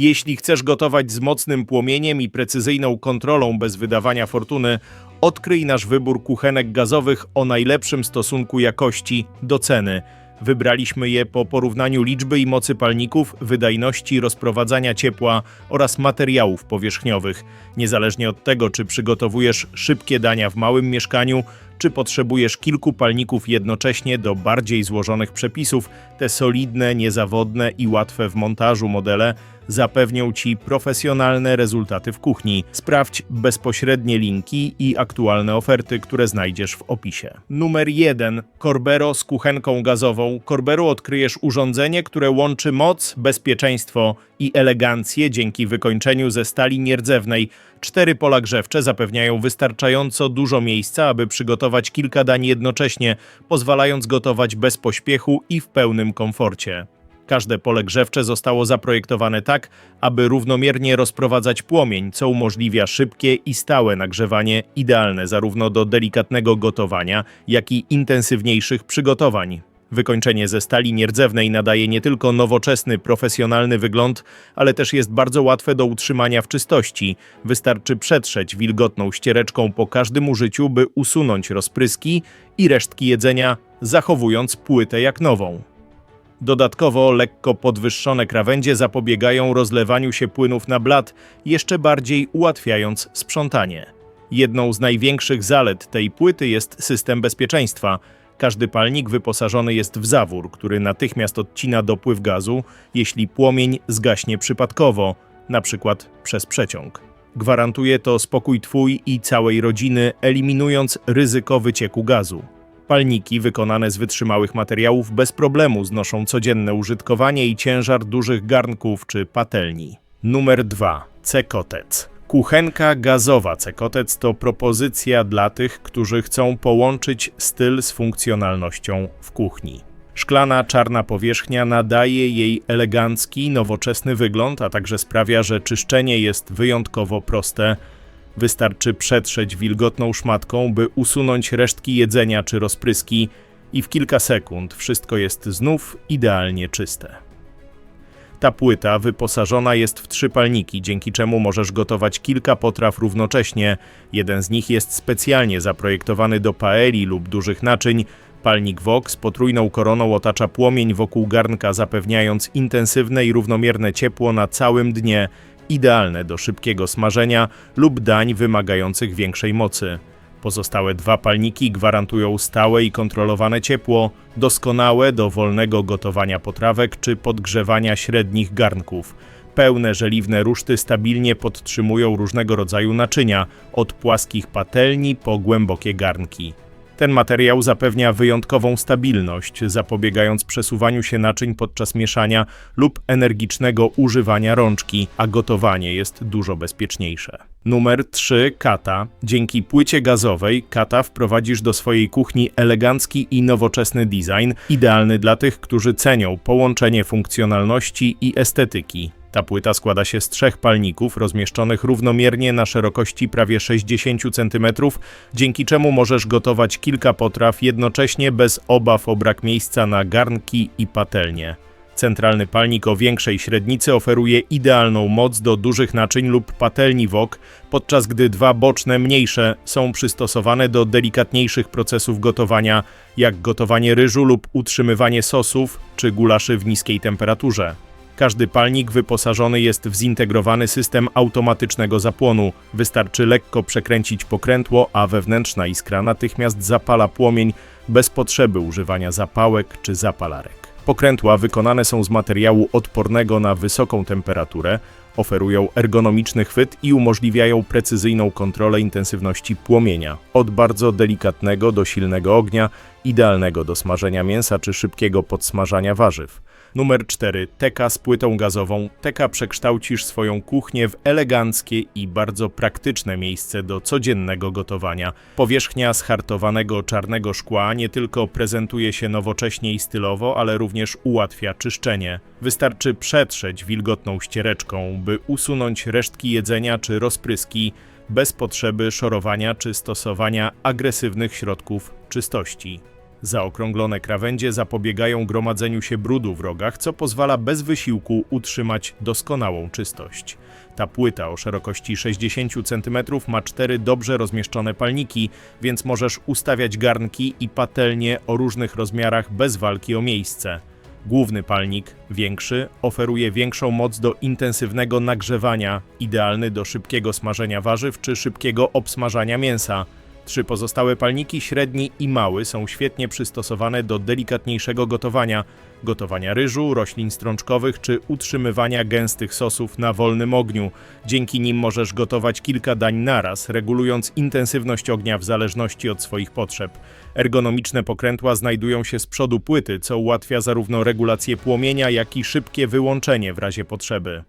Jeśli chcesz gotować z mocnym płomieniem i precyzyjną kontrolą bez wydawania fortuny, odkryj nasz wybór kuchenek gazowych o najlepszym stosunku jakości do ceny. Wybraliśmy je po porównaniu liczby i mocy palników, wydajności rozprowadzania ciepła oraz materiałów powierzchniowych. Niezależnie od tego, czy przygotowujesz szybkie dania w małym mieszkaniu, czy potrzebujesz kilku palników jednocześnie do bardziej złożonych przepisów, te solidne, niezawodne i łatwe w montażu modele zapewnią Ci profesjonalne rezultaty w kuchni. Sprawdź bezpośrednie linki i aktualne oferty, które znajdziesz w opisie. Numer 1. Corbero z kuchenką gazową. Corbero odkryjesz urządzenie, które łączy moc, bezpieczeństwo i elegancję dzięki wykończeniu ze stali nierdzewnej. Cztery pola grzewcze zapewniają wystarczająco dużo miejsca, aby przygotować kilka dań jednocześnie, pozwalając gotować bez pośpiechu i w pełnym komforcie. Każde pole grzewcze zostało zaprojektowane tak, aby równomiernie rozprowadzać płomień, co umożliwia szybkie i stałe nagrzewanie, idealne zarówno do delikatnego gotowania, jak i intensywniejszych przygotowań. Wykończenie ze stali nierdzewnej nadaje nie tylko nowoczesny, profesjonalny wygląd, ale też jest bardzo łatwe do utrzymania w czystości. Wystarczy przetrzeć wilgotną ściereczką po każdym użyciu, by usunąć rozpryski i resztki jedzenia, zachowując płytę jak nową. Dodatkowo lekko podwyższone krawędzie zapobiegają rozlewaniu się płynów na blat, jeszcze bardziej ułatwiając sprzątanie. Jedną z największych zalet tej płyty jest system bezpieczeństwa. Każdy palnik wyposażony jest w zawór, który natychmiast odcina dopływ gazu, jeśli płomień zgaśnie przypadkowo, przykład przez przeciąg. Gwarantuje to spokój Twój i całej rodziny, eliminując ryzyko wycieku gazu. Palniki wykonane z wytrzymałych materiałów bez problemu znoszą codzienne użytkowanie i ciężar dużych garnków czy patelni. Numer 2. Cekotec. Kuchenka gazowa Cekotec to propozycja dla tych, którzy chcą połączyć styl z funkcjonalnością w kuchni. Szklana czarna powierzchnia nadaje jej elegancki, nowoczesny wygląd, a także sprawia, że czyszczenie jest wyjątkowo proste. Wystarczy przetrzeć wilgotną szmatką, by usunąć resztki jedzenia czy rozpryski i w kilka sekund wszystko jest znów idealnie czyste. Ta płyta wyposażona jest w trzy palniki, dzięki czemu możesz gotować kilka potraw równocześnie. Jeden z nich jest specjalnie zaprojektowany do paeli lub dużych naczyń. Palnik Vox potrójną koroną otacza płomień wokół garnka, zapewniając intensywne i równomierne ciepło na całym dnie, idealne do szybkiego smażenia lub dań wymagających większej mocy. Pozostałe dwa palniki gwarantują stałe i kontrolowane ciepło, doskonałe do wolnego gotowania potrawek czy podgrzewania średnich garnków. Pełne żeliwne ruszty stabilnie podtrzymują różnego rodzaju naczynia, od płaskich patelni po głębokie garnki. Ten materiał zapewnia wyjątkową stabilność, zapobiegając przesuwaniu się naczyń podczas mieszania lub energicznego używania rączki, a gotowanie jest dużo bezpieczniejsze. Numer 3. Kata. Dzięki płycie gazowej Kata wprowadzisz do swojej kuchni elegancki i nowoczesny design, idealny dla tych, którzy cenią połączenie funkcjonalności i estetyki. Ta płyta składa się z trzech palników rozmieszczonych równomiernie na szerokości prawie 60 cm, dzięki czemu możesz gotować kilka potraw jednocześnie bez obaw o brak miejsca na garnki i patelnie. Centralny palnik o większej średnicy oferuje idealną moc do dużych naczyń lub patelni wok, podczas gdy dwa boczne, mniejsze są przystosowane do delikatniejszych procesów gotowania, jak gotowanie ryżu lub utrzymywanie sosów czy gulaszy w niskiej temperaturze. Każdy palnik wyposażony jest w zintegrowany system automatycznego zapłonu. Wystarczy lekko przekręcić pokrętło, a wewnętrzna iskra natychmiast zapala płomień bez potrzeby używania zapałek czy zapalarek. Pokrętła wykonane są z materiału odpornego na wysoką temperaturę, oferują ergonomiczny chwyt i umożliwiają precyzyjną kontrolę intensywności płomienia. Od bardzo delikatnego do silnego ognia, idealnego do smażenia mięsa czy szybkiego podsmażania warzyw. Numer 4. Teka z płytą gazową. Teka przekształcisz swoją kuchnię w eleganckie i bardzo praktyczne miejsce do codziennego gotowania. Powierzchnia z hartowanego czarnego szkła nie tylko prezentuje się nowocześnie i stylowo, ale również ułatwia czyszczenie. Wystarczy przetrzeć wilgotną ściereczką, by usunąć resztki jedzenia czy rozpryski bez potrzeby szorowania czy stosowania agresywnych środków czystości. Zaokrąglone krawędzie zapobiegają gromadzeniu się brudu w rogach, co pozwala bez wysiłku utrzymać doskonałą czystość. Ta płyta o szerokości 60 cm ma cztery dobrze rozmieszczone palniki, więc możesz ustawiać garnki i patelnie o różnych rozmiarach bez walki o miejsce. Główny palnik, większy, oferuje większą moc do intensywnego nagrzewania, idealny do szybkiego smażenia warzyw czy szybkiego obsmażania mięsa. Trzy pozostałe palniki, średni i mały, są świetnie przystosowane do delikatniejszego gotowania, gotowania ryżu, roślin strączkowych czy utrzymywania gęstych sosów na wolnym ogniu. Dzięki nim możesz gotować kilka dań naraz, regulując intensywność ognia w zależności od swoich potrzeb. Ergonomiczne pokrętła znajdują się z przodu płyty, co ułatwia zarówno regulację płomienia, jak i szybkie wyłączenie w razie potrzeby.